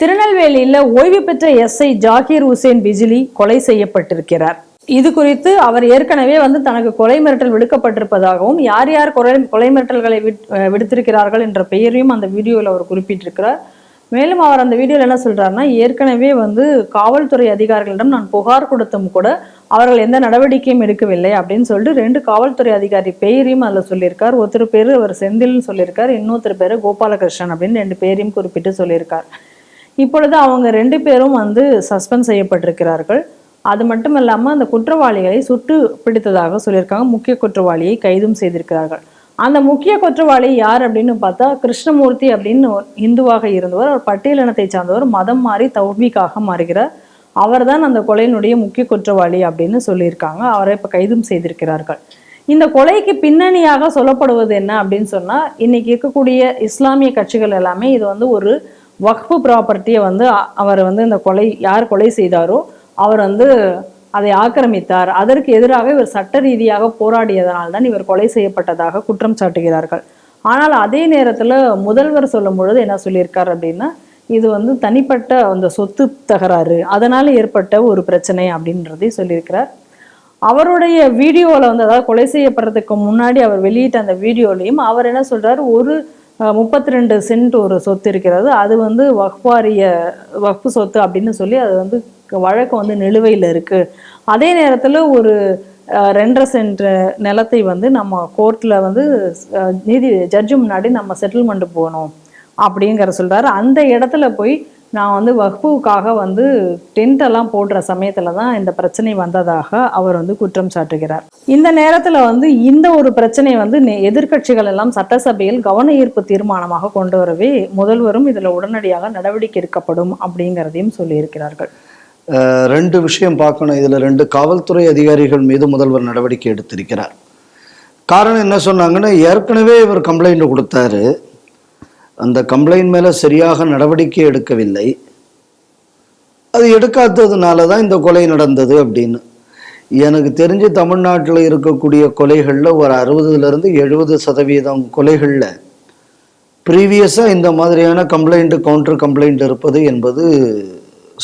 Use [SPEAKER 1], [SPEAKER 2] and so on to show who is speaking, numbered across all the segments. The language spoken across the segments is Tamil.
[SPEAKER 1] திருநெல்வேலியில் ஓய்வு பெற்ற எஸ்ஐ ஜாகீர் ஹுசேன் பிஜிலி கொலை செய்யப்பட்டிருக்கிறார். இது குறித்து அவர் ஏற்கனவே வந்து தனக்கு கொலை மிரட்டல் விடுக்கப்பட்டிருப்பதாகவும் யார் யார் கொலை கொலை மிரட்டல்களை விடுத்திருக்கிறார்கள் என்ற பெயரையும் அந்த வீடியோவில் அவர் குறிப்பிட்டிருக்கிறார். மேலும் அவர் அந்த வீடியோவில் என்ன சொல்றாருன்னா ஏற்கனவே வந்து காவல்துறை அதிகாரிகளிடம் நான் புகார் கொடுத்தும் கூட அவர்கள் எந்த நடவடிக்கையும் எடுக்கவில்லை அப்படின்னு சொல்லிட்டு ரெண்டு காவல்துறை அதிகாரி பெயரையும் அதில் சொல்லியிருக்கார். ஒருத்தர் பேர் அவர் செந்தில்னு சொல்லியிருக்கார். இன்னொருத்தர் பேர் கோபாலகிருஷ்ணன் அப்படின்னு ரெண்டு பேரையும் குறிப்பிட்டு சொல்லியிருக்கார். இப்பொழுது அவங்க ரெண்டு பேரும் வந்து சஸ்பெண்ட் செய்யப்பட்டிருக்கிறார்கள். அது மட்டும் இல்லாமல் அந்த குற்றவாளிகளை சுட்டு பிடித்ததாக சொல்லியிருக்காங்க. முக்கிய குற்றவாளியை கைதும் செய்திருக்கிறார்கள். அந்த முக்கிய குற்றவாளி யார் அப்படின்னு பார்த்தா கிருஷ்ணமூர்த்தி அப்படின்னு ஒரு இந்துவாக இருந்தவர். அவர் பட்டியலினத்தை சார்ந்தவர். மதம் மாறி தௌபிக்காக மாறுகிறார். அவர்தான் அந்த கொலையினுடைய முக்கிய குற்றவாளி அப்படின்னு சொல்லியிருக்காங்க. அவரை இப்போ கைதும் செய்திருக்கிறார்கள். இந்த கொலைக்கு பின்னணியாக சொல்லப்படுவது என்ன அப்படின்னு சொன்னால் இன்னைக்கு இருக்கக்கூடிய இஸ்லாமிய கட்சிகள் எல்லாமே இது வந்து ஒரு வக்ஃபு ப்ராப்பர்ட்டியை வந்து அவர் வந்து இந்த கொலை யார் கொலை செய்தாரோ அவர் வந்து அதை ஆக்கிரமித்தார். அதற்கு எதிராக இவர் சட்ட ரீதியாக போராடியதனால் தான் இவர் கொலை செய்யப்பட்டதாக குற்றம் சாட்டுகிறார்கள். ஆனால் அதே நேரத்துல முதல்வர் சொல்லும் பொழுது என்ன சொல்லியிருக்கார் அப்படின்னா இது வந்து தனிப்பட்ட அந்த சொத்து தகராறு அதனால் ஏற்பட்ட ஒரு பிரச்சனை அப்படின்றதை சொல்லியிருக்கிறார். அவருடைய வீடியோவில் வந்து அதாவது கொலை செய்யப்படுறதுக்கு முன்னாடி அவர் வெளியிட்ட அந்த வீடியோலையும் அவர் என்ன சொல்றாரு? ஒரு முப்பத்தி ரெண்டு சென்ட் ஒரு சொத்து இருக்கிறது. அது வந்து வக்வாரிய வக்ஃபு சொத்து அப்படின்னு சொல்லி அது வந்து வழக்கு வந்து நிலுவையில் இருக்கு. அதே நேரத்தில் ஒரு அஹ், ரெண்டரை சென்ட் நிலத்தை வந்து நம்ம கோர்ட்டில் வந்து நீதி ஜட்ஜு முன்னாடி நம்ம செட்டில்மெண்ட் போகணும் அப்படிங்கிற சொல்றாரு. அந்த இடத்துல போய் நான் வந்து வகுப்புக்காக வந்து டென்ட் எல்லாம் போடுற சமயத்தில் தான் இந்த பிரச்சனை வந்ததாக அவர் வந்து குற்றம் சாட்டுகிறார். இந்த நேரத்தில் வந்து இந்த ஒரு பிரச்சனை வந்து எதிர்கட்சிகள் எதிர்க்கட்சிகள் எல்லாம் சட்டசபையில் கவன ஈர்ப்பு தீர்மானமாக கொண்டு வரவே முதல்வரும் இதில் உடனடியாக நடவடிக்கை எடுக்கப்படும் அப்படிங்கிறதையும் சொல்லியிருக்கிறார்கள்.
[SPEAKER 2] ரெண்டு விஷயம் பார்க்கணும். இதில் ரெண்டு காவல்துறை அதிகாரிகள் மீது முதல்வர் நடவடிக்கை எடுத்திருக்கிறார். காரணம் என்ன சொன்னாங்கன்னா ஏற்கனவே இவர் கம்ப்ளைண்ட் கொடுத்தாரு. அந்த கம்ப்ளைண்ட் மேலே சரியாக நடவடிக்கை எடுக்கவில்லை. அது எடுக்காததுனால தான் இந்த கொலை நடந்தது அப்படின்னு. எனக்கு தெரிஞ்சு தமிழ்நாட்டில் இருக்கக்கூடிய கொலைகளில் ஒரு அறுபதுலேருந்து எழுபது சதவீதம் கொலைகளில் ப்ரீவியஸாக இந்த மாதிரியான கம்ப்ளைண்ட் கவுண்டர் கம்ப்ளைண்ட் இருப்பது என்பது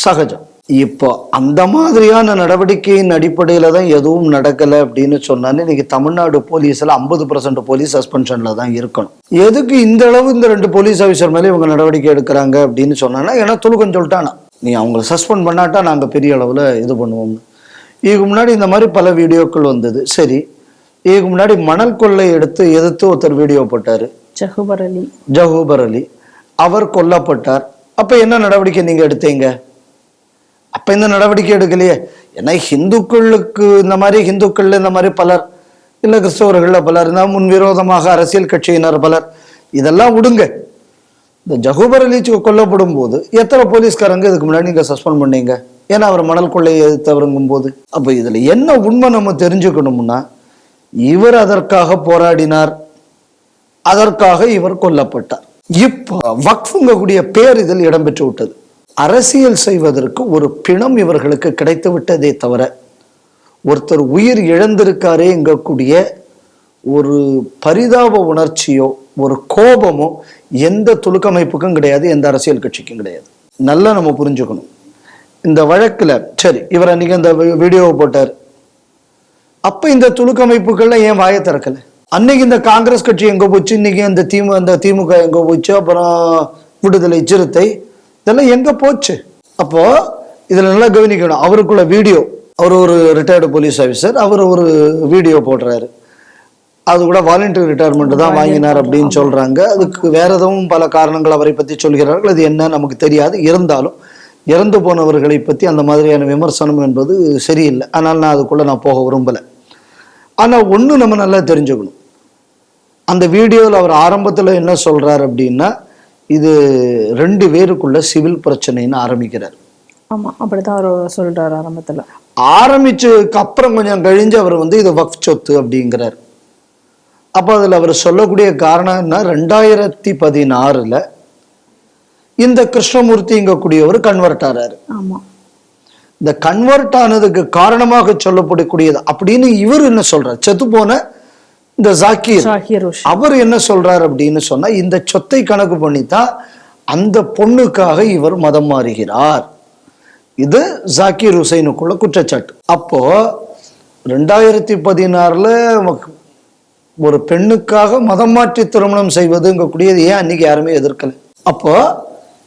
[SPEAKER 2] சகஜம். இப்போ அந்த மாதிரியான நடவடிக்கையின் அடிப்படையில் தான் எதுவும் நடக்கலை அப்படின்னு சொன்னாலே இன்னைக்கு தமிழ்நாடு போலீஸில் ஐம்பது பர்சன்ட் போலீஸ் சஸ்பென்ஷனில் தான் இருக்கணும். எதுக்கு இந்த அளவு இந்த ரெண்டு போலீஸ் ஆஃபீஸர் மேலே இவங்க நடவடிக்கை எடுக்கிறாங்க அப்படின்னு சொன்னாங்கன்னா ஏன்னா துலுக்கம் சொல்லிட்டானா நீ அவங்கள சஸ்பெண்ட் பண்ணாட்டா நாங்கள் பெரிய அளவில் இது பண்ணுவோம் இதுக்கு முன்னாடி இந்த மாதிரி பல வீடியோக்கள் வந்தது. சரி இதுக்கு முன்னாடி மணல் கொள்ளை எடுத்து எதிர்த்து ஒருத்தர் வீடியோ போட்டார்.
[SPEAKER 1] ஜஹூபர் அலி.
[SPEAKER 2] ஜஹூபர் அலி. அவர் கொல்லப்பட்டார். அப்ப என்ன நடவடிக்கை நீங்க எடுத்தீங்க? அப்ப இந்த நடவடிக்கை எடுக்கலையே? ஏன்னா ஹிந்துக்களுக்கு இந்த மாதிரி ஹிந்துக்கள் இந்த மாதிரி பலர் இல்ல கிறிஸ்தவர்கள்ல பலர் இந்த முன்விரோதமாக அரசியல் கட்சியினர் பலர் இதெல்லாம் விடுங்க. இந்த ஜஹூபர் அலி கொல்லப்படும் போது எத்தனை போலீஸ்காரங்க இதுக்கு முன்னாடி நீங்க சஸ்பெண்ட் பண்ணீங்க? ஏன்னா அவர் மணல் கொள்ளையை எதிர்த்தவருங்கும் போது அப்ப இதுல என்ன உண்மை நம்ம தெரிஞ்சுக்கணும்னா இவர் அதற்காக போராடினார். அதற்காக இவர் கொல்லப்பட்டார். இப்போ வக்ஃபுங்கக்கூடிய பேர் இதில் இடம்பெற்று விட்டது. அரசியல் செய்வதற்கு ஒரு பிணம் இவர்களுக்கு கிடைத்து விட்டதே தவிர ஒருத்தர் உயிர் இழந்திருக்காரே எங்கக்கூடிய ஒரு பரிதாப உணர்ச்சியோ ஒரு கோபமோ எந்த துலுக்கமைப்புக்கும் கிடையாது எந்த அரசியல் கட்சிக்கும் கிடையாது. நல்லா நம்ம புரிஞ்சுக்கணும். இந்த வழக்கில் சரி இவர் அன்னைக்கு அந்த வீ- வீடியோவை போட்டார். அப்போ இந்த துலுக்கமைப்புகள்ல ஏன் வாயை திறக்கல? அன்னைக்கு இந்த காங்கிரஸ் கட்சி எங்கே போச்சு? இன்னைக்கு அந்த திமு அந்த திமுக எங்கே போச்சு? அப்புறம் விடுதலை சிறுத்தை இதெல்லாம் எங்க போச்சு? அப்போ இதுல நல்லா கவனிக்கணும். அவருக்குள்ள வீடியோ. அவர் ஒரு ரிட்டையர்டு போலீஸ் ஆஃபீஸர் அவர் ஒரு வீடியோ போடுறாரு. அது கூட வாலண்டியர் ரிட்டையர்மெண்ட் தான் வாங்கினார் அப்படின்னு சொல்றாங்க. அதுக்கு வேற எதுவும் பல காரணங்கள் அவரை பத்தி சொல்கிறார்கள். அது என்ன நமக்கு தெரியாது. இருந்தாலும் இறந்து போனவர்களை பத்தி அந்த மாதிரியான விமர்சனம் என்பது சரியில்லை. ஆனால் நான் அதுக்குள்ள நான் போக விரும்பல. ஆனா ஒண்ணு நம்ம நல்லா தெரிஞ்சுக்கணும். அந்த வீடியோவில் அவர் ஆரம்பத்துல என்ன சொல்றாரு அப்படின்னா இது ரெண்டு பேருக்குள்ள சிவில் பிரச்சனைன்னு ஆரம்பிக்கிறார்.
[SPEAKER 1] ஆமா அப்படித்தான் அவர் சொல்றாரு ஆரம்பத்துல.
[SPEAKER 2] ஆரம்பிச்சதுக்கு அப்புறம் கொஞ்சம் கழிஞ்சு அவர் வந்து இது வக்ஃப் சொத்து அப்படிங்கிறார். அப்போ அதில் அவர் சொல்லக்கூடிய காரணம் என்ன? ரெண்டாயிரத்தி பதினாறுல இந்த கிருஷ்ணமூர்த்திங்கக்கூடியவர் கன்வெர்ட் ஆறாரு.
[SPEAKER 1] ஆமா.
[SPEAKER 2] இந்த கன்வெர்ட் ஆனதுக்கு காரணமாக சொல்லப்படக்கூடியது அப்படின்னு இவர் என்ன சொல்றார்? செத்து போன இந்த ஜாக்கீர் அவர் என்ன சொல்றார் அப்படின்னு சொன்னா இந்த சொத்தை கணக்கு பண்ணித்தான் அந்த பொண்ணுக்காக இவர் மதம் மாறுகிறார். இது ஜாக்கிர் ஹுசைனுக்குள்ள குற்றச்சாட்டு. அப்போ ரெண்டாயிரத்தி பதினாறுல ஒரு பெண்ணுக்காக மதம் மாற்றி திருமணம் செய்வதுங்கக்கூடியது ஏன் அன்னைக்கு யாருமே எதிர்க்கல? அப்போ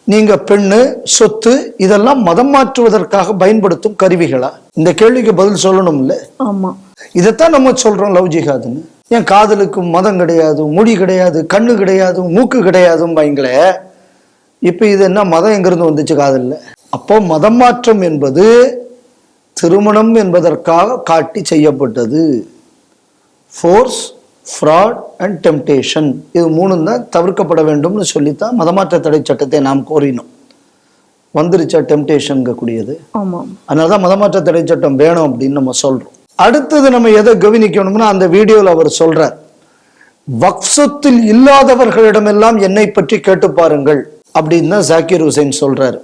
[SPEAKER 2] நீங்க பெண்ணு சொத்து இதெல்லாம் மதம் மாற்றுவதற்காக பயன்படுத்தும் கருவிகளா? இந்த கேள்விக்கு பதில் சொல்லணும்ல?
[SPEAKER 1] ஆமா.
[SPEAKER 2] இதைத்தான் நம்ம சொல்றோம் லவ் ஜிஹாதுன்னு. ஏன் காதலுக்கு மதம் கிடையாது மொழி கிடையாது கண்ணு கிடையாது மூக்கு கிடையாதும் பயங்களே இப்ப இது என்ன மதம் எங்கிருந்து வந்துச்சு காதல்ல? அப்போ மதம் மாற்றம் என்பது திருமணம் என்பதற்காக காட்டி செய்யப்பட்டது. ஃபோர்ஸ் ஃப்ராட் அண்ட் டெம்டேஷன் இது மூணும் தான் தவிர்க்கப்பட வேண்டும்னு சொல்லித்தான் மதமாற்ற தடை சட்டத்தை நாம் கோரினோம். வந்துருச்சா டெம்டேஷன்ங்க கூடியது
[SPEAKER 1] ஆமா
[SPEAKER 2] அதனால தான் மதமாற்ற தடை சட்டம் வேணும் அப்படின்னு நம்ம சொல்றோம். அடுத்தது நம்ம எதை கவனிக்கணும்னா அந்த வீடியோவில் அவர் சொல்றார் வக்சத்தில் இல்லாதவர்களிடமெல்லாம் என்னை பற்றி கேட்டு பாருங்கள் அப்படின்னு தான் ஜாக்கிர் ஹுசைன் சொல்றாரு.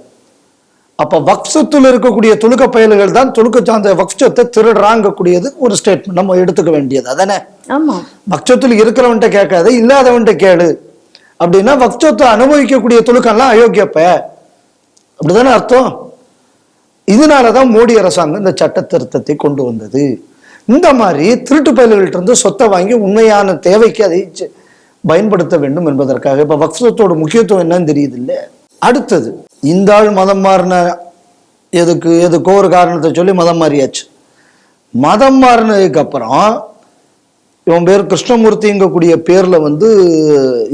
[SPEAKER 2] அப்ப வக்சத்தில் இருக்கக்கூடிய துலுக்க பயல்கள் தான் துலுக்க சார்ந்த வக்சத்தை திருடுறாங்க கூடியது ஒரு ஸ்டேட்மெண்ட் நம்ம எடுத்துக்க வேண்டியது அதானே?
[SPEAKER 1] ஆமா.
[SPEAKER 2] பக்ஷத்தில் இருக்கிறவன்ட்ட கேட்காத இல்லாதவன்ட்ட கேளு அப்படின்னா பக்ஷத்தை அனுபவிக்கக்கூடிய துலுக்கம்லாம் அயோக்கியப்ப. அப்படிதானே அர்த்தம்? இதனாலதான் மோடி அரசாங்கம் இந்த சட்ட திருத்தத்தை கொண்டு வந்தது. இந்த மாதிரி திருட்டு பயல்கள்ட்ட இருந்து சொத்தை வாங்கி உண்மையான தேவைக்கு அதை பயன்படுத்த வேண்டும் என்பதற்காக இப்போ வக்ஃபத்தோட முக்கியத்துவம் என்னன்னு தெரியுது இல்ல அடுத்தது இந்த ஆள் மதம் மாறின எதுக்கு எதுக்கோ ஒரு காரணத்தை சொல்லி மதம் மாறியாச்சு. மதம் மாறினதுக்கு அப்புறம் இவன் பேர் கிருஷ்ணமூர்த்திங்கக்கூடிய பேர்ல வந்து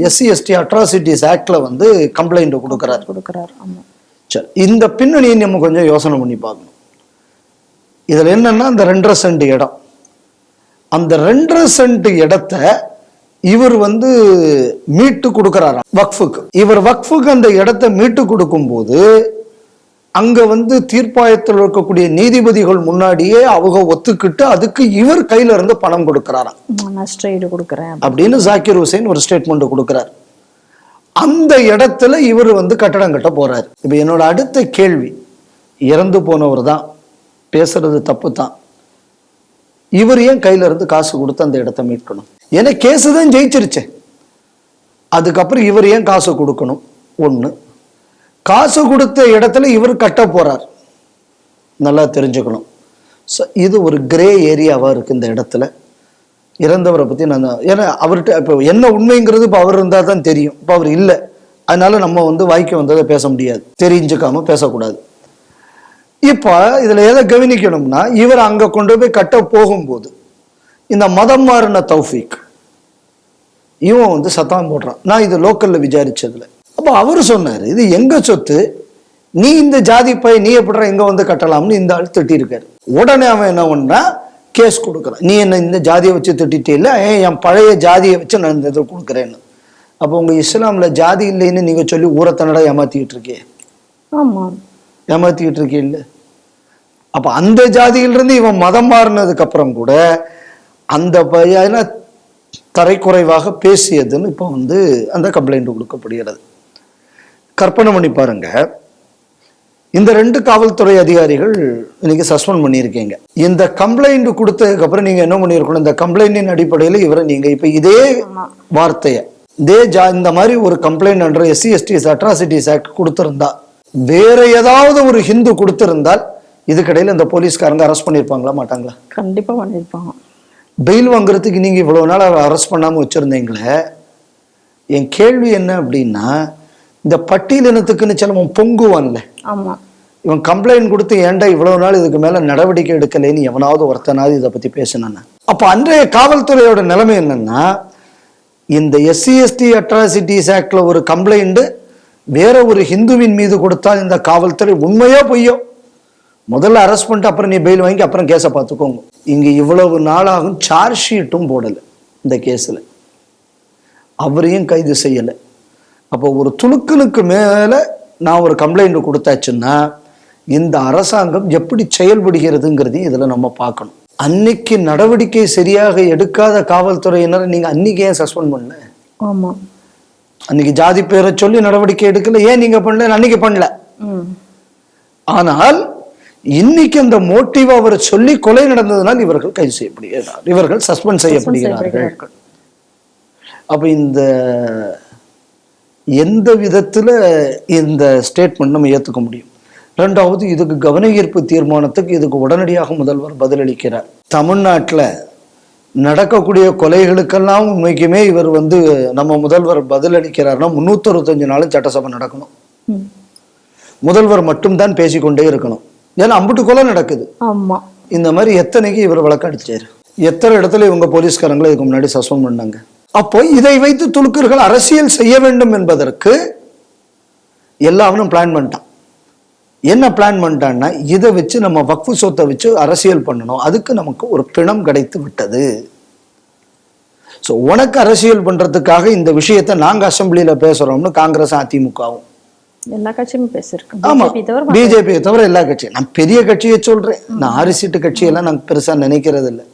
[SPEAKER 2] எஸ்சி எஸ்டி அட்ராசிட்டிஸ் ஆக்டில் வந்து கம்ப்ளைண்ட் கொடுக்குறாரு.
[SPEAKER 1] கொடுக்குறாரு ஆமா.
[SPEAKER 2] சரி இந்த பின்னணியை நம்ம கொஞ்சம் யோசனை பண்ணி பார்க்கணும். இதுல என்னன்னா அந்த ரெண்டரை சென்ட் இடம். அந்த ரெண்டரை சென்ட் இடத்த இவர் வந்து மீட்டு கொடுக்கறாராம் வக்ஃபுக்கு. இவர் வக்ஃபுக்கு அந்த இடத்த மீட்டு கொடுக்கும்போது அங்க வந்து தீர்ப்பாயத்தில் இருக்கக்கூடிய நீதிபதிகள் முன்னாடியே அவங்க ஒத்துக்கிட்டு அதுக்கு இவர் கையில இருந்து பணம் கொடுக்கறாராம். அப்படின்னு ஜாக்கிர் ஹுசைன் ஒரு ஸ்டேட்மெண்ட் கொடுக்கிறார். அந்த இடத்துல இவர் வந்து கட்டடம் கட்ட போறாரு. இப்போ என்னோட அடுத்த கேள்வி இறந்து போனவர் தான் பேசுறது தப்பு தான். இவர் ஏன் கையில இருந்து காசு கொடுத்து அந்த இடத்த மீட்கணும்? ஏன்னா கேஸு தான் ஜெயிச்சிருச்சே. அதுக்கப்புறம் இவர் ஏன் காசு கொடுக்கணும்? ஒன்று காசு கொடுத்த இடத்துல இவர் கட்ட போறார். நல்லா தெரிஞ்சுக்கணும். ஸோ இது ஒரு கிரே ஏரியாவாக இருக்குது இந்த இடத்துல. இறந்தவரை பற்றி நான் ஏன்னா அவர்கிட்ட இப்போ என்ன உண்மைங்கிறது இப்போ அவர் இருந்தால் தான் தெரியும். இப்போ அவர் இல்லை. அதனால நம்ம வந்து வாய்க்கு வந்ததை பேச முடியாது. தெரிஞ்சுக்காம பேசக்கூடாது. இப்போ இதில் எதை கவனிக்கணும்னா இவர் அங்கே கொண்டு போய் கட்ட போகும்போது இந்த மதம் மாறின தௌஃபீக் இவன் வந்து சத்தம் போடுறான். நான் இது லோக்கலில் விசாரிச்சதில். அப்போ அவர் சொன்னார் இது எங்கள் சொத்து? நீ இந்த ஜாதி பை நீ எப்படிடா இங்கே வந்து கட்டலாம்னு இந்த ஆள் திட்டிருக்காரு. உடனே அவன் என்ன பண்ணா கேஸ் கொடுக்குறான் நீ என்ன இந்த ஜாதியை வச்சு திட்டிட்டே இல்லை ஏன் என் பழைய ஜாதியை வச்சு நான் இந்த இதை கொடுக்குறேன்னு. அப்போ உங்க இஸ்லாம்ல ஜாதி இல்லைன்னு நீங்க சொல்லி ஊரத்தனடா ஏமாத்திக்கிட்டு இருக்கே.
[SPEAKER 1] ஆமா.
[SPEAKER 2] ஏமாத்திக்கிட்டு இருக்கே இல்ல. அப்ப அந்த ஜாதியிலிருந்து இவன் மதம் மாறினதுக்கு அப்புறம் கூட அந்த பையன தரைக்குறைவாக பேசியதுன்னு இப்போ வந்து அந்த கம்ப்ளைண்ட் கொடுக்கப்படுகிறது. கற்பனை பண்ணி பாருங்க. இந்த ரெண்டு காவல்துறை அதிகாரிகள் இன்னைக்கு சஸ்பெண்ட் பண்ணியிருக்கீங்க. இந்த கம்ப்ளைண்ட் கொடுத்ததுக்கு அப்புறம் நீங்க என்ன பண்ணியிருக்கணும்? இந்த கம்ப்ளைண்டின் அடிப்படையில் இவரை நீங்க இப்ப இதே வார்த்தையை இதே ஜா இந்த மாதிரி ஒரு complaint under SC STs atrocities act கொடுத்திருந்தா வேற ஏதாவது ஒரு ஹிந்து கொடுத்திருந்தால் இதுக்கிடையில இந்த போலீஸ்காரங்க அரெஸ்ட் பண்ணியிருப்பாங்களா மாட்டாங்களா?
[SPEAKER 1] கண்டிப்பா பண்ணிருப்பாங்க
[SPEAKER 2] பெயில் வாங்குறதுக்கு நீங்க இவ்வளவு நாள் அரெஸ்ட் பண்ணாம வச்சிருந்தீங்களே என் கேள்வி என்ன அப்படின்னா இந்த பட்டியலினத்துக்குன்னு சிலவன் பொங்குவான்ல.
[SPEAKER 1] ஆமா.
[SPEAKER 2] இவன் கம்ப்ளைண்ட் கொடுத்து ஏன்டா இவ்வளவு நாள் இதுக்கு மேல நடவடிக்கை எடுக்கலைன்னு எவனாவது ஒருத்தனாவது இதை பத்தி பேசினானா? அப்ப அன்றைய காவல்துறையோட நிலைமை என்னன்னா இந்த எஸ்சி எஸ்டி அட்ராசிட்டிஸ் ஆக்ட்ல ஒரு கம்ப்ளைண்ட் வேற ஒரு ஹிந்துவின் மீது கொடுத்தால் இந்த காவல்துறை உண்மையோ பொய்யோ? முதல்ல அரெஸ்ட் பண்ணிட்டு அப்புறம் நீ பெயில் வாங்கி அப்புறம் கேஸை பார்த்துக்கோங்க. இங்க இவ்வளவு நாளாகும் சார்ஜ் ஷீட்டும் போடல இந்த கேஸ்ல அவரையும் கைது செய்யலை. அப்போ ஒரு துணுக்கனுக்கு மேல நான் ஒரு கம்ப்ளைண்ட் கொடுத்தாச்சுன்னா இந்த அரசாங்கம் எப்படி செயல்படுகிறதுங்கிறதையும் இதுல நம்ம பார்க்கணும். அன்னைக்கு நடவடிக்கை சரியாக எடுக்காத காவல்துறையினரை நீங்க அன்னைக்கு ஏன் சஸ்பெண்ட் பண்ணல?
[SPEAKER 1] ஆமா.
[SPEAKER 2] அன்னைக்கு ஜாதி பேரை சொல்லி நடவடிக்கை எடுக்கல ஏன் நீங்க பண்ணல? அன்னைக்கு பண்ணல. ஆனால் இன்னைக்கு அந்த மோட்டிவ் அவர் சொல்லி கொலை நடந்ததனால் இவர்கள் கைது செய்யப்படுகிறார். இவர்கள் சஸ்பெண்ட் செய்யப்படுகிறார்கள். அப்ப இந்த எந்த விதத்துல இந்த ஸ்டேட்மெண்ட் நம்ம ஏத்துக்க முடியும்? ரெண்டாவது இதுக்கு கவன ஈர்ப்பு தீர்மானத்துக்கு இதுக்கு உடனடியாக முதல்வர் பதிலளிக்கிறார். தமிழ்நாட்டுல நடக்கக்கூடிய கொலைகளுக்கெல்லாம் உண்மைக்குமே இவர் வந்து நம்ம முதல்வர் பதிலளிக்கிறார்னா முன்னூத்தி அறுபத்தஞ்சு நாளும் சட்டசபை நடக்கணும். முதல்வர் மட்டும்தான் பேசிக்கொண்டே இருக்கணும். ஏன்னா அம்புட்டு கொலை நடக்குது.
[SPEAKER 1] ஆமா.
[SPEAKER 2] இந்த மாதிரி எத்தனைக்கு இவர் வழக்கடிச்சாரு எத்தனை இடத்துல இவங்க போலீஸ்காரங்களை இதுக்கு முன்னாடி சஸ்பெண்ட் பண்ணாங்க? அப்போ இதை வைத்து துலுக்கர்கள் அரசியல் செய்ய வேண்டும் என்பதற்கு எல்லாவனும் பிளான் பண்ணிட்டான். என்ன பிளான் பண்ணிட்டான்னா இதை வச்சு நம்ம வக்ஃபு சொத்தை வச்சு அரசியல் பண்ணணும். அதுக்கு நமக்கு ஒரு பிணம் கிடைத்து விட்டது. ஸோ உனக்கு அரசியல் பண்றதுக்காக இந்த விஷயத்தை நாங்க அசெம்பிளியில பேசுறோம்னு காங்கிரஸ் அதிமுகவும்.
[SPEAKER 1] எல்லா கட்சியுமே பேசியிருக்கோம்
[SPEAKER 2] பிஜேபியை தவிர எல்லா கட்சியும். நான் பெரிய கட்சியை சொல்றேன். நான் ஆறு சீட்டு கட்சியெல்லாம் நான் பெருசா நினைக்கிறது இல்லை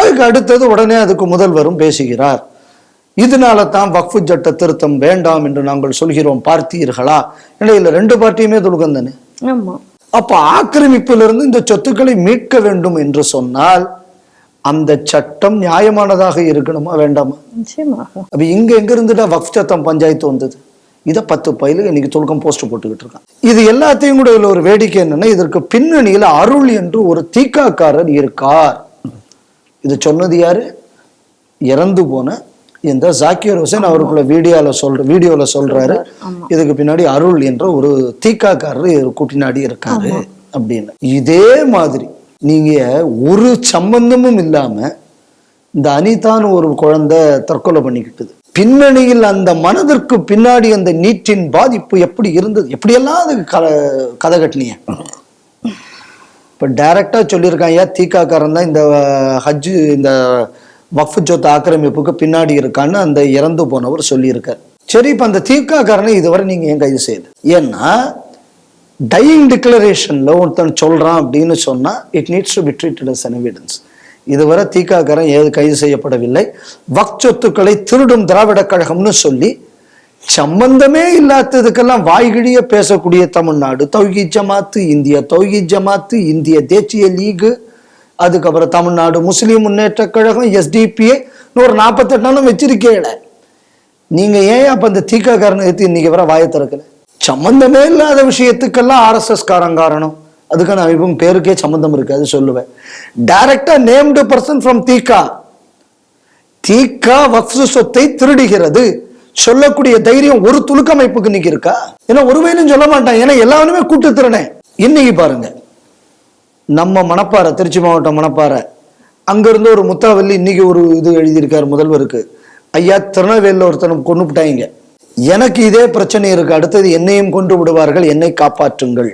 [SPEAKER 2] அதுக்கு அடுத்தது உடனே அதுக்கு முதல்வரும் பேசுகிறார். இதனால தான் வக்ஃபு சட்ட திருத்தம் வேண்டாம் என்று நாங்கள் சொல்கிறோம் பார்த்தீர்களா? இடையில ரெண்டு பார்ட்டியுமே துலுக்கம் தானே அப்ப ஆக்கிரமிப்பிலிருந்து இந்த சொத்துக்களை மீட்க வேண்டும் என்று சொன்னால் அந்த சட்டம் நியாயமானதாக இருக்கணுமா வேண்டாமா? அப்ப இங்க எங்க இருந்துடா வக்ஃப் சத்தம் பஞ்சாயத்து வந்தது? இதை பத்து பயிலு இன்னைக்கு துலுக்கம் போஸ்ட் போட்டுக்கிட்டு இருக்கான். இது எல்லாத்தையும் கூட இதுல ஒரு வேடிக்கை என்னன்னா இதற்கு பின்னணியில அருள் என்று ஒரு தீக்காக்காரர் இருக்கார். இது சொன்னது யாரு? இறந்து போன இந்த ஜாக்கிர் ஹுசேன் அவருக்குள்ள வீடியோல சொல்ற வீடியோல சொல்றாரு. இதுக்கு பின்னாடி அருள் என்ற ஒரு தீக்காக்காரர் கூட்டினாடி இருக்காரு அப்படின்னு. இதே மாதிரி நீங்க ஒரு சம்பந்தமும் இல்லாம இந்த அனிதான்னு ஒரு குழந்தை தற்கொலை பண்ணிக்கிட்டது. பின்னணியில் அந்த மனதிற்கு பின்னாடி அந்த நீட்டின் பாதிப்பு எப்படி இருந்தது? எப்படியெல்லாம் அது கதை கதை கட்டினீங்க? இப்போ டைரக்டா சொல்லியிருக்கான் ஐயா தீக்காக்காரன் தான் இந்த ஹஜ்ஜு இந்த வக்ஃபு சொத்து ஆக்கிரமிப்புக்கு பின்னாடி இருக்கான்னு அந்த இறந்து போனவர் சொல்லியிருக்கார். சரி இப்போ அந்த தீக்காக்காரனை இதுவரை நீங்கள் ஏன் கைது செய்யுது ஏன்னா டையிங் டிக்ளரேஷனில் ஒருத்தன் சொல்கிறான் அப்படின்னு சொன்னால் it needs to be treated as evidence இதுவரை தீக்காக்காரன் ஏது கைது செய்யப்படவில்லை. வக் சொத்துக்களை திருடும் திராவிட கழகம்னு சொல்லி சம்பந்தமே இல்லாததுக்கெல்லாம் வாய்கிழிய பேசக்கூடிய தமிழ்நாடு. தௌகி ஜமாத்து இந்திய தௌகி ஜமாத்து இந்திய தேசிய லீகு அதுக்கப்புறம் தமிழ்நாடு முஸ்லீம் முன்னேற்ற கழகம் எஸ்டிபிஐ நூறு நாற்பத்தெட்டாலும் வச்சிருக்கேல நீங்க ஏன் அப்ப அந்த தீக்காக்காரனை எடுத்து இன்னைக்கு வர வாயை திறக்கல? சம்பந்தமே இல்லாத விஷயத்துக்கெல்லாம் ஆர்எஸ்எஸ் காரன் காரணம். அதுக்கான அமைப்பும் பேருக்கே சம்பந்தம் இருக்கு அது சொல்லுவேன். டைரக்டா நேம்டு பர்சன் ஃப்ரம் தீகா தீகா வக்ஃபு சொத்தை திருடுகிறது. சொல்லக்கூடிய தைரியம் ஒரு துலுக்க அமைப்புக்கு இன்னைக்கு இருக்கா ஏன்னா ஒருவேலும் சொல்ல மாட்டான். ஏன்னா எல்லாருமே கூட்டு திறனேன் இன்னைக்கு பாருங்க. நம்ம மணப்பாறை திருச்சி மாவட்டம் மணப்பாறை அங்கிருந்து ஒரு முத்தாவல்லி இன்னைக்கு ஒரு இது எழுதியிருக்கார் முதல்வருக்கு. ஐயா திருநெல்வேலியில் ஒருத்தனை கொண்டு விட்டாங்க. எனக்கு இதே பிரச்சனை இருக்கு. அடுத்தது என்னையும் கொண்டு விடுவார்கள். என்னை காப்பாற்றுங்கள்.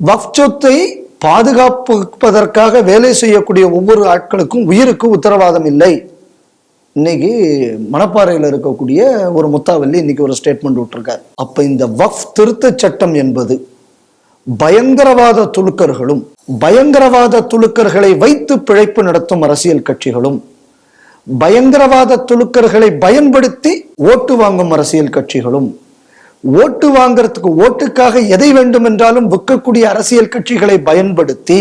[SPEAKER 2] வஃப் சொத்தை பாதுகாப்பதற்காக வேலை செய்யக்கூடிய ஒவ்வொரு ஆட்களுக்கும் உயிருக்கு உத்தரவாதம் இல்லை. இன்னைக்கு மணப்பாறையில் இருக்கக்கூடிய ஒரு முத்தாவல்லி இன்னைக்கு ஒரு ஸ்டேட்மெண்ட் விட்டுருக்கார். அப்ப இந்த வஃப் திருத்த சட்டம் என்பது பயங்கரவாத துலுக்கர்களும் பயங்கரவாத துலுக்கர்களை வைத்து பிழைப்பு நடத்தும் அரசியல் கட்சிகளும் பயங்கரவாத துலுக்கர்களை பயன்படுத்தி ஓட்டு வாங்கும் அரசியல் கட்சிகளும் ஓட்டு வாங்குறதுக்கு ஓட்டுக்காக எதை வேண்டுமென்றாலும் விற்கக்கூடிய அரசியல் கட்சிகளை பயன்படுத்தி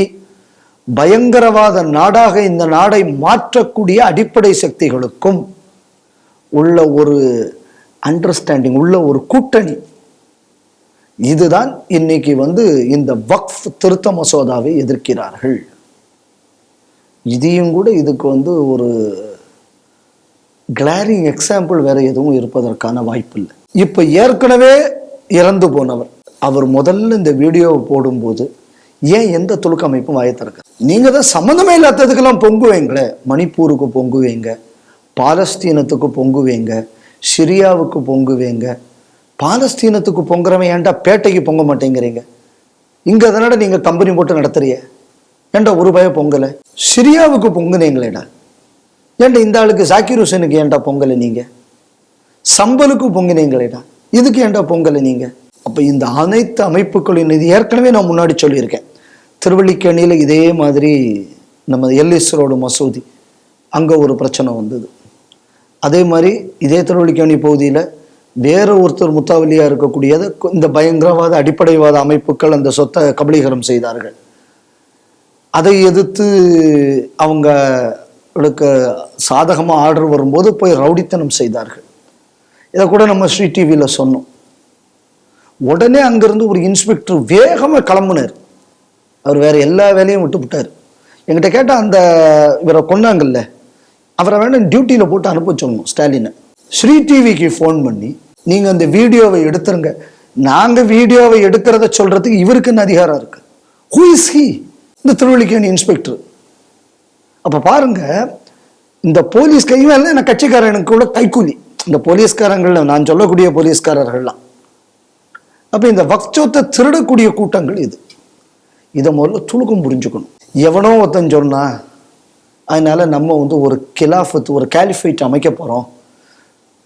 [SPEAKER 2] பயங்கரவாத நாடாக இந்த நாடை மாற்றக்கூடிய அடிப்படை சக்திகளுக்கும் உள்ள ஒரு அண்டர்ஸ்டாண்டிங் உள்ள ஒரு கூட்டணி. இதுதான் இன்னைக்கு வந்து இந்த வக்ஃப் திருத்த மசோதாவை எதிர்க்கிறார்கள். இதையும் கூட இதுக்கு வந்து ஒரு கிளாரிங் எக்ஸாம்பிள் வேற எதுவும் இருப்பதற்கான வாய்ப்பு இல்லை. இப்போ ஏற்கனவே இறந்து போனவர். அவர் முதல்ல இந்த வீடியோவை போடும்போது ஏன் எந்த துலுக்க அமைப்பும் வாயை திறக்க? நீங்க தான் சம்மந்தமே இல்லாததுக்கெல்லாம் பொங்குவீங்களே. மணிப்பூருக்கு பொங்குவீங்க பாலஸ்தீனத்துக்கு பொங்குவீங்க சிரியாவுக்கு பொங்குவீங்க. பாலஸ்தீனத்துக்கு பொங்குறவன் ஏன்டா பேட்டைக்கு பொங்க மாட்டேங்கிறீங்க? இங்க அதனால நீங்க கம்பெனி போட்டு நடத்துறிய ஏன்டா ஒரு பய பொங்கல? சிரியாவுக்கு பொங்குனீங்களேடா. ஏன்டா இந்த ஆளுக்கு ஜாக்கிர் ஹுசேனுக்கு ஏன்டா பொங்கலை நீங்க? சம்பலுக்கு பொங்குனீங்களேடா. இதுக்கு ஏன்டா பொங்கலை நீங்க? அப்ப இந்த அனைத்து அமைப்புகளின் இது ஏற்கனவே நான் முன்னாடி சொல்லியிருக்கேன். திருவள்ளிக்கேணியில் இதே மாதிரி நம்ம எல்லிஸ் மசூதி அங்கே ஒரு பிரச்சனை வந்தது. அதே மாதிரி இதே திருவள்ளிக்கேணி பகுதியில் வேற ஒருத்தர் முத்தாவலியாக இருக்கக்கூடியது இந்த பயங்கரவாத அடிப்படைவாத அமைப்புகள் அந்த சொத்தை கபலீகரம் செய்தார்கள். அதை எதிர்த்து அவங்களுக்கு சாதகமாக ஆர்டர் வரும்போது போய் ரவுடித்தனம் செய்தார்கள். இதை கூட நம்ம ஸ்ரீ டிவியில் சொன்னோம். உடனே அங்கேருந்து ஒரு இன்ஸ்பெக்டர் வேகமாக கிளம்புனார். அவர் வேற எல்லா வேலையும் விட்டு விட்டார் என்கிட்ட கேட்டால் அந்த இவரை கொன்னாங்கல்ல அவரை வேணும் டியூட்டியில் போட்டு அனுப்ப சொல்லணும் ஸ்டாலினை. ஸ்ரீ டிவிக்கு ஃபோன் பண்ணி நீங்கள் அந்த வீடியோவை எடுத்துருங்க. நாங்கள் வீடியோவை எடுக்கிறத சொல்கிறதுக்கு இவருக்கு என்ன அதிகாரம் இருக்குது ஹூ இஸ் ஹி இந்த திருவள்ளிக்கேணி இன்ஸ்பெக்டர் அப்போ பாருங்கள் இந்த போலீஸ் கைவேல நான் கட்சிக்காரனுக்கு கூட கைக்கூலி. இந்த போலீஸ்காரங்கள் நான் சொல்லக்கூடிய போலீஸ்காரர்கள்லாம். அப்போ இந்த வக்சோத்தை திருடக்கூடிய கூட்டங்கள் இது. இதை முதல்ல துணுக்கம் புரிஞ்சுக்கணும். எவனோ ஒருத்தன் சொன்னா அதனால் நம்ம வந்து ஒரு கிலாஃபத்து ஒரு கேலிஃபைட் அமைக்க போகிறோம்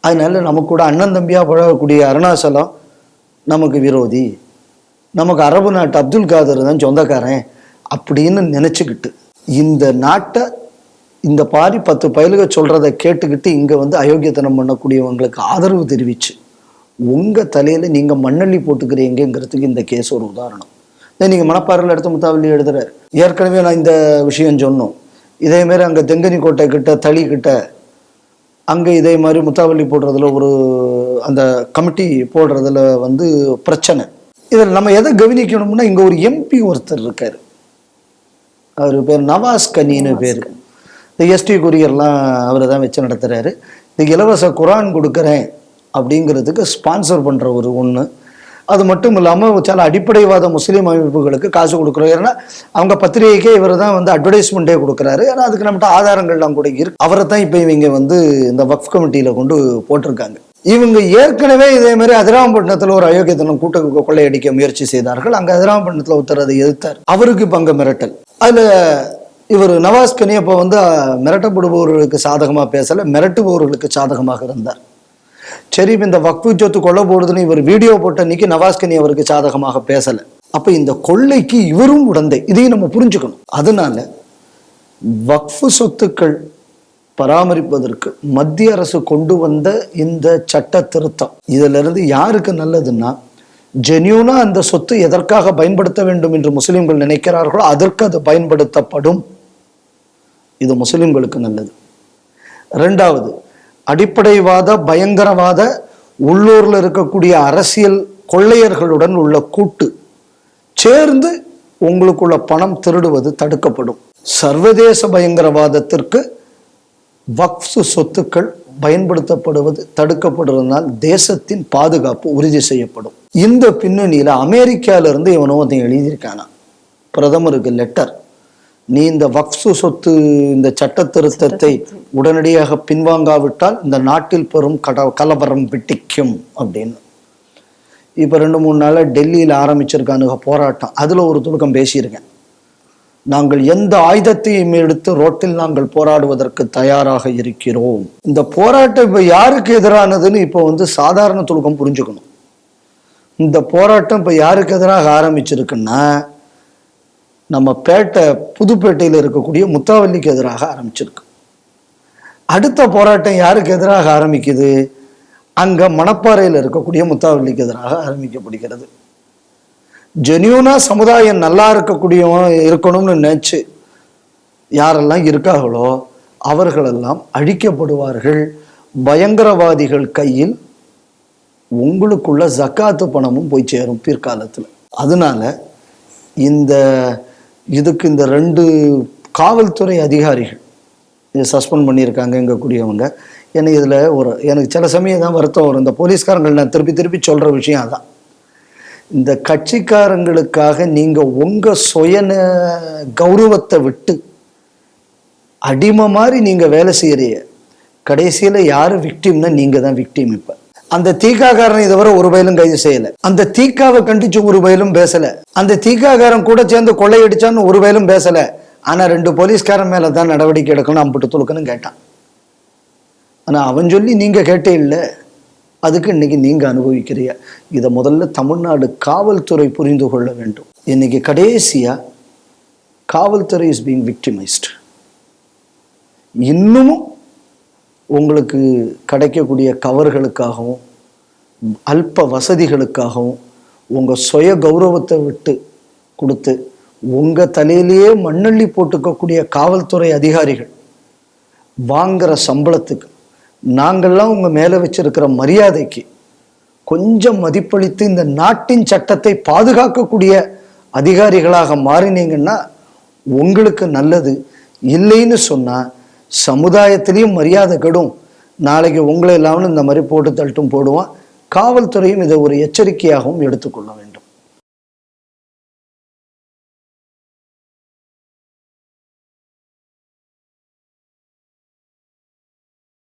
[SPEAKER 2] அதனால் நம்ம கூட அண்ணன் தம்பியாக பழகக்கூடிய அருணாச்சலம் நமக்கு விரோதி. நமக்கு அரபு நாட்டு அப்துல் காதர் தான் சொந்தக்காரன் அப்படின்னு நினச்சிக்கிட்டு இந்த நாட்டை இந்த பாரி பத்து பயலுக சொல்கிறத கேட்டுக்கிட்டு இங்கே வந்து அயோக்கியத்தனம் பண்ணக்கூடியவங்களுக்கு ஆதரவு தெரிவிச்சு உங்கள் தலையில் நீங்கள் மண்ணள்ளி போட்டுக்கிறீங்கிறதுக்கு இந்த கேஸ் ஒரு உதாரணம். நீங்கள் மணப்பாறையில் எடுத்து முத்தாவள்ளி எழுதுறாரு. ஏற்கனவே நான் இந்த விஷயம் சொன்னோம். இதே மாதிரி அங்கே தெங்கனி கோட்டை கிட்ட தளி கிட்ட அங்கே இதே மாதிரி முத்தாவள்ளி போடுறதுல ஒரு அந்த கமிட்டி போடுறதுல வந்து பிரச்சனை. இதில் நம்ம எதை கவனிக்கணும்னா இங்கே ஒரு எம்பி ஒருத்தர் இருக்கார். அவர் பேர் நவாஸ் கனின்னு பேர். இந்த எஸ்டி கொரியர்லாம் அவர் தான் வச்சு நடத்துகிறாரு இந்த இலவச குரான் கொடுக்குறேன் அப்படிங்கிறதுக்கு ஸ்பான்சர் பண்ணுற ஒரு ஒன்று அது மட்டும் இல்லாமல் சில அடிப்படைவாத முஸ்லீம் அமைப்புகளுக்கு காசு கொடுக்குறோம். ஏன்னா அவங்க பத்திரிகைக்கே இவர் தான் வந்து அட்வர்டைஸ்மெண்ட்டே கொடுக்குறாரு. ஏன்னா அதுக்கு நம்மகிட்ட ஆதாரங்கள்லாம் கூட இருக்கு. அவரை தான் இப்போ இவங்க வந்து இந்த வக்ஃப் கமிட்டியில் கொண்டு போட்டிருக்காங்க. இவங்க ஏற்கனவே இதே மாதிரி அதிராமப்பட்டினத்தில் ஒரு அயோக்கியத்தனம் கூட்ட கொள்ளையடிக்க முயற்சி செய்தார்கள். அங்கே அதிராமப்பட்டினத்தில் ஒருத்தர் அதை எதிர்த்தார். அவருக்கு இப்போ அங்கே மிரட்டல். அதில் இவர் நவாஸ் கனி அப்போ வந்து மிரட்டப்படுபவர்களுக்கு சாதகமாக பேசலை மிரட்டுபவர்களுக்கு சாதகமாக இருந்தார். சரி இந்த வக்ஃபு சொத்து கொள்ள போடுதுன்னு இவர் வீடியோ போட்ட அன்னைக்கு நவாஸ்கனி அவருக்கு சாதகமாக பேசலை. அப்போ இந்த கொள்ளைக்கு இவரும் உடந்தை. இதையும் நம்ம புரிஞ்சுக்கணும். அதனால வக்ஃபு சொத்துக்கள் பராமரிப்பதற்கு மத்திய அரசு கொண்டு வந்த இந்த சட்ட திருத்தம். இதுல இருந்து யாருக்கு நல்லதுன்னா ஜென்யூனா அந்த சொத்து எதற்காக பயன்படுத்த வேண்டும் என்று முஸ்லிம்கள் நினைக்கிறார்களோ அதற்கு அது பயன்படுத்தப்படும். இது முஸ்லிம்களுக்கு நல்லது. ரெண்டாவது அடிப்படைவாத பயங்கரவாத உள்ளூரில் இருக்கக்கூடிய அரசியல் கொள்ளையர்களுடன் உள்ள கூட்டு சேர்ந்து உங்களுக்குள்ள பணம் திருடுவது தடுக்கப்படும். சர்வதேச பயங்கரவாதத்திற்கு வக்ஃபு சொத்துக்கள் பயன்படுத்தப்படுவது தடுக்கப்படுவதனால் தேசத்தின் பாதுகாப்பு உறுதி செய்யப்படும். இந்த பின்னணியில் அமெரிக்காவிலிருந்து இவனும் ஒருத்தன் எழுதியிருக்கானா பிரதமருக்கு லெட்டர் நீ இந்த வக்ஃபு சொத்து இந்த சட்ட திருத்தத்தை உடனடியாக பின்வாங்காவிட்டால் இந்த நாட்டில் பெரும் கட கலவரம் வெட்டிக்கும் அப்படின்னு. இப்போ ரெண்டு மூணு நாளா டெல்லியில் ஆரம்பிச்சிருக்கானுங்க போராட்டம். அதில் ஒரு துணுக்கம் பேசியிருக்கேன். நாங்கள் எந்த ஆயுதத்தையும் எடுத்து ரோட்டில் நாங்கள் போராடுவதற்கு தயாராக இருக்கிறோம். இந்த போராட்டம் இப்போ யாருக்கு எதிரானதுன்னு இப்போ வந்து சாதாரண துணுக்கம் புரிஞ்சுக்கணும். இந்த போராட்டம் இப்போ யாருக்கு எதிராக ஆரம்பிச்சிருக்குன்னா நம்ம பேட்டை புதுப்பேட்டையில் இருக்கக்கூடிய முத்தாவல்லிக்கு எதிராக ஆரம்பிச்சிருக்கு. அடுத்த போராட்டம் யாருக்கு எதிராக ஆரம்பிக்குது? அங்கே மணப்பாறையில் இருக்கக்கூடிய முத்தாவல்லிக்கு எதிராக ஆரம்பிக்கப்படுகிறது. ஜெனியூனா சமுதாயம் நல்லா இருக்கக்கூடிய இருக்கணும்னு நினைச்சு யாரெல்லாம் இருக்காங்களோ அவர்களெல்லாம் அழிக்கப்படுவார்கள். பயங்கரவாதிகள் கையில் உங்களுக்குள்ள ஜக்காத்து பணமும் போய் சேரும் பிற்காலத்தில். அதனால இந்த இதுக்கு இந்த ரெண்டு காவல்துறை அதிகாரிகள் இதை சஸ்பெண்ட் பண்ணியிருக்காங்க இங்கே கூடியவங்க எனக்கு இதில் ஒரு எனக்கு சில சமயம் தான் வருத்தம் வரும். இந்த போலீஸ்காரங்கள் நான் திருப்பி திருப்பி சொல்கிற விஷயம் அதான். இந்த கட்சிக்காரங்களுக்காக நீங்கள் உங்கள் சுயன கௌரவத்தை விட்டு அடிமை மாதிரி நீங்கள் வேலை செய்கிறீங்க கடைசியில் யார் விக்டிம்னா நீங்கள் தான் விக்டிம் இப்போ. அந்த தீக்காக்காரன் இதுவரை ஒரு பயிலும் கைது செய்யல. அந்த தீக்காவை கண்டிச்சு ஒரு பயிலும் பேசலை. அந்த தீக்காக்காரன் கூட சேர்ந்து கொள்ளையடிச்சான்னு ஒரு பயிலும் பேசலை. ஆனா ரெண்டு போலீஸ்காரன் மேல தான் நடவடிக்கை எடுக்கணும் அம்பிட்டு துளுக்கணும் கேட்டான். ஆனா அவன் சொல்லி நீங்க கேட்டே இல்லை. அதுக்கு இன்னைக்கு நீங்க அனுபவிக்கிறீங்க இதை முதல்ல தமிழ்நாடு காவல்துறை புரிந்து கொள்ள வேண்டும். இன்னைக்கு கடைசியா காவல்துறை இஸ் பீங் விக்டிமைஸ்ட் இன்னமும் உங்களுக்கு கிடைக்கக்கூடிய கவர்களுக்காகவும் அல்ப வசதிகளுக்காகவும் உங்கள் சுய கௌரவத்தை விட்டு கொடுத்து உங்கள் தலையிலேயே மண்ணள்ளி போட்டுக்கக்கூடிய காவல்துறை அதிகாரிகள் வாங்குகிற சம்பளத்துக்கு நாங்கள்லாம் உங்கள் மேலே வச்சிருக்கிற மரியாதைக்கு கொஞ்சம் மதிப்பளித்து இந்த நாட்டின் சட்டத்தை பாதுகாக்கக்கூடிய அதிகாரிகளாக மாறினீங்கன்னா உங்களுக்கு நல்லது இல்லைன்னு சொன்னால் சமுதாயத்திலையும் மரியாதை கெடும். நாளைக்கு உங்களை இல்லாமல் இந்த மாதிரி போட்டு தள்ளிட்டும் போடுவான். காவல்துறையும் இதை ஒரு எச்சரிக்கையாகவும் எடுத்துக்கொள்ள வேண்டும்.